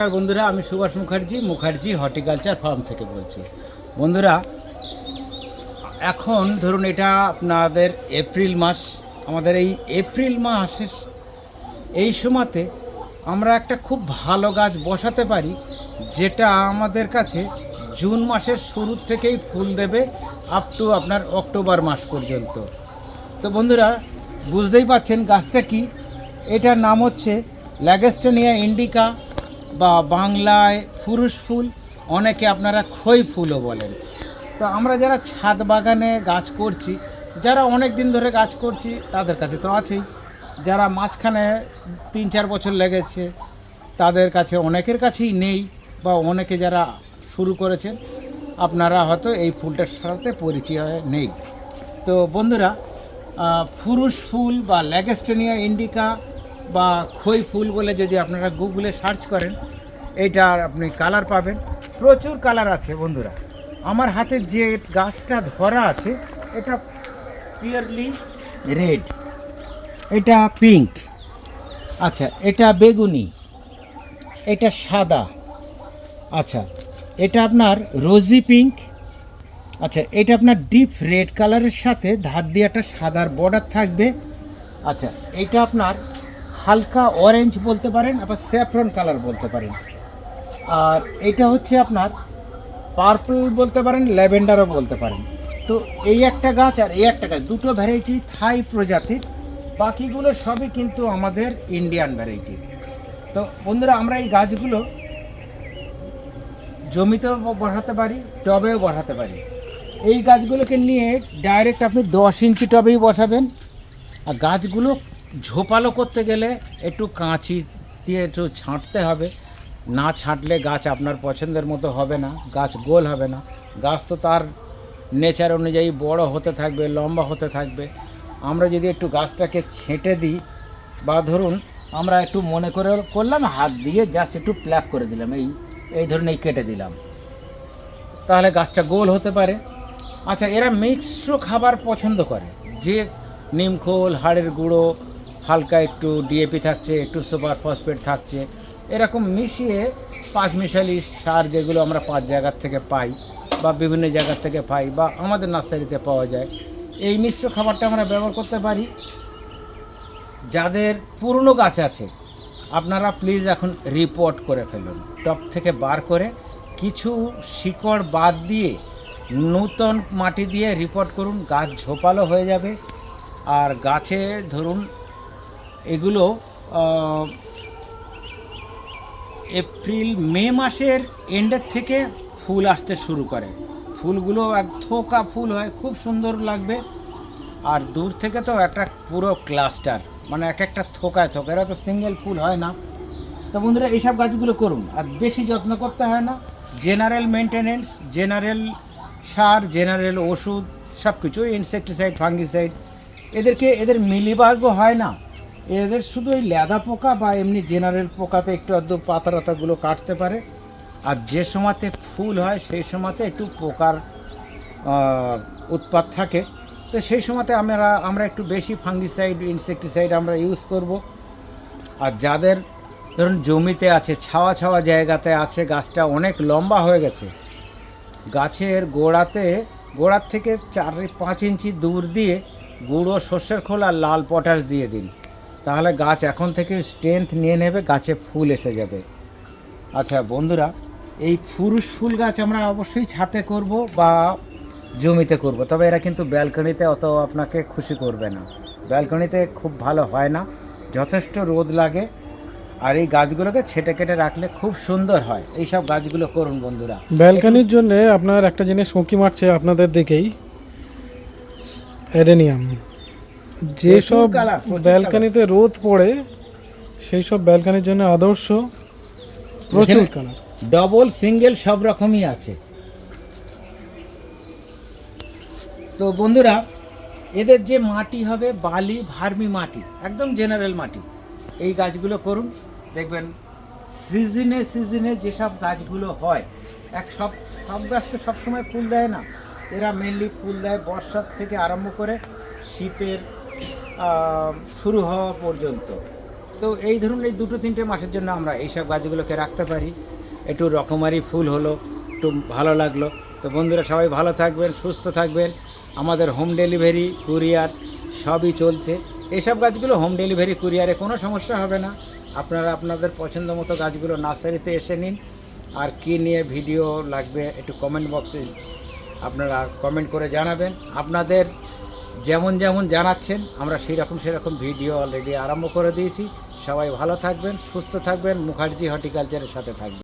নমস্কার বন্ধুরা, আমি সুভাষ মুখার্জি মুখার্জি হর্টিকালচার ফার্ম থেকে বলছি। বন্ধুরা, এখন ধরুন এটা আপনাদের এপ্রিল মাস, আমাদের এই এপ্রিল মাসের এই সময়তে আমরা একটা খুব ভালো গাছ বসাতে পারি, যেটা আমাদের কাছে জুন মাসের শুরু থেকেই ফুল দেবে আপ টু আপনার অক্টোবর মাস পর্যন্ত। তো বন্ধুরা, বুঝতেই পাচ্ছেন গাছটা কি? এটার নাম হচ্ছে ল্যাগেস্টেনিয়া ইন্ডিকা বা বাংলায় ফুরুষ ফুল, অনেকে আপনারা খই ফুলও বলেন। তো আমরা যারা ছাদ বাগানে গাছ করছি, যারা অনেক দিন ধরে গাছ করছি, তাদের কাছে তো আছেই। যারা মাঝখানে তিন চার বছর লেগেছে, তাদের কাছে অনেকের কাছেই নেই, বা অনেকে যারা শুরু করেছেন, আপনারা হয়তো এই ফুলটার সাথে পরিচয় নেই। তো বন্ধুরা ফুরুষ ফুল বা ল্যাগেস্টেনিয়া ইন্ডিকা বা খই ফুল বলে যদি আপনারা গুগলে সার্চ করেন এইটার আপনি কালার পাবেন। প্রচুর কালার আছে বন্ধুরা। আমার হাতে যে গাছটা ধরা আছে, এটা পিওরলি রেড এটা পিঙ্ক আচ্ছা এটা বেগুনি। এটা সাদা। আচ্ছা এটা আপনার রোজি পিঙ্ক আচ্ছা এটা আপনার ডিপ রেড কালারের সাথে ধার দিয়ে একটা সাদার বর্ডার থাকবে। আচ্ছা এটা আপনার হালকা অরেঞ্জ বলতে পারেন, আবার স্যাফরন কালার বলতে পারেন। আর এটা হচ্ছে আপনার পার্পল বলতে পারেন ল্যাভেন্ডারও বলতে পারেন। তো এই একটা গাছ আর এই একটা গাছ, দুটো ভ্যারাইটি থাই প্রজাতির, বাকিগুলো সবই কিন্তু আমাদের ইন্ডিয়ান ভ্যারাইটি তো বন্ধুরা, আমরা এই গাছগুলো জমিতেও বসাতে পারি, টবেও বসাতে পারি। এই গাছগুলোকে নিয়ে ডাইরেক্ট আপনি দশ ইঞ্চি টবেই বসাবেন। আর গাছগুলো ঝোপালো করতে গেলে একটু কাঁচি দিয়ে একটু ছাঁটতে হবে। না ছাঁটলে গাছ আপনার পছন্দের মতো হবে না, গাছ গোল হবে না। গাছ তো তার নেচার অনুযায়ী বড় হতে থাকবে, লম্বা হতে থাকবে। আমরা যদি একটু গাছটাকে ছেঁটে দিই, বা ধরুন আমরা একটু মনে করে করলাম, হাত দিয়ে জাস্ট একটু প্ল্যাক করে দিলাম, এই এই ধরুন এই কেটে দিলাম। তাহলে গাছটা গোল হতে পারে। আচ্ছা এরা মিক্সড খাবার পছন্দ করে। যে নিমখোল হাড়ের গুঁড়ো হালকা একটু ডিএপি থাকছে, একটু সুপার ফসফেট থাকছে। এরকম মিশিয়ে পাঁচ মিশালি সার যেগুলো আমরা পাঁচ জায়গার থেকে পাই বা বিভিন্ন জায়গার থেকে পাই বা আমাদের নার্সারিতে পাওয়া যায়, এই মিশ্র খাবারটা আমরা ব্যবহার করতে পারি। যাদের পুরনো গাছ আছে, আপনারা প্লিজ এখন রিপোর্ট করে ফেলুন, টপ থেকে বার করে কিছু শিকড় বাদ দিয়ে নূতন মাটি দিয়ে রিপোর্ট করুন, গাছ ঝোপালো হয়ে যাবে। আর গাছে ধরুন এগুলো এপ্রিল, মে মাসের এন্ডের থেকে ফুল আসতে শুরু করে। ফুলগুলো এক থোকা ফুল হয়, খুব সুন্দর লাগবে। আর দূর থেকে তো একটা পুরো ক্লাস্টার মানে এক একটা থোকায় থোকা। এরা তো সিঙ্গেল ফুল হয় না। তো বন্ধুরা, এইসব গাছগুলো করুন। আর বেশি যত্ন করতে হয় না। জেনারেল মেনটেনেন্স জেনারেল সার জেনারেল ওষুধ সব কিছু ইনসেকটিসাইড ফাঙ্গিসাইড এদেরকে, এদের মিলিবাগও হয় না। এদের শুধু ওই লেদা পোকা বা এমনি জেনারেল পোকাতে একটু আধটু পাতা টাতাগুলো কাটতে পারে। আর যে সময়তে ফুল হয়, সেই সময়তে একটু পোকার উৎপাত থাকে। তো সেই সময়তে আমরা আমরা একটু বেশি ফাঙ্গিসাইড ইনসেকটিসাইড আমরা ইউজ করব। আর যাদের, ধরুন জমিতে আছে, ছাওয়া ছাওয়া জায়গাতে আছে, গাছটা অনেক লম্বা হয়ে গেছে। গাছের গোড়াতে, গোড়ার থেকে চার পাঁচ ইঞ্চি দূর দিয়ে গুঁড়ো সর্ষের খোলা লাল পটাশ দিয়ে দিন। তাহলে গাছ এখন থেকে স্ট্রেংথ নিয়ে নেবে, গাছে ফুল এসে যাবে। আচ্ছা বন্ধুরা, এই পুরুষ ফুল গাছ আমরা অবশ্যই ছাতে করব বা জমিতে করব, তবে এরা কিন্তু ব্যালকনিতে অত আপনাকে খুশি করবে না। ব্যালকনিতে খুব ভালো হয় না, যথেষ্ট রোদ লাগে, আর এই গাছগুলোকে ছেটে কেটে রাখলে খুব সুন্দর হয়। এই সব গাছগুলো করুন বন্ধুরা। ব্যালকানির জন্য আপনার একটা জিনিস উঁকি মারছে আপনাদের দেখেই, অ্যাডেনিয়াম। যেসব ব্যালকানিতে রোদ পড়ে সেই সব ব্যালকানির জন্য আদর্শ প্রচুর কালার। ডবল সিঙ্গেল সব রকমই আছে। তো বন্ধুরা এদের যে মাটি হবে বালি ভার্মি মাটি একদম জেনারেল মাটি এই গাছগুলো করুন। দেখবেন সিজনে সিজনে যেসব গাছগুলো হয় এক সব সব গাছ তো সবসময় ফুল দেয় না। এরা মেনলি ফুল দেয় বর্ষার থেকে আরম্ভ করে শীতের শুরু হওয়া পর্যন্ত। তো এই ধরুন এই দুটো তিনটে মাসের জন্য আমরা এইসব গাছগুলোকে রাখতে পারি। একটু রকমারি ফুল হলো, একটু ভালো লাগল। তো বন্ধুরা সবাই ভালো থাকবেন, সুস্থ থাকবেন। আমাদের হোম ডেলিভারি কুরিয়ার সবই চলছে। এইসব গাছগুলো হোম ডেলিভারি কুরিয়ারে কোনো সমস্যা হবে না। আপনারা আপনাদের পছন্দ মতো গাছগুলো নার্সারিতে এসে নিন। আর কি নিয়ে ভিডিও লাগবে একটু কমেন্ট বক্সে আপনারা কমেন্ট করে জানাবেন। আপনাদের যেমন যেমন জানাচ্ছেন, আমরা সেরকম সেরকম ভিডিও অলরেডি আরম্ভ করে দিয়েছি। সবাই ভালো থাকবেন, সুস্থ থাকবেন, মুখার্জি হর্টিকালচারের সাথে থাকবেন।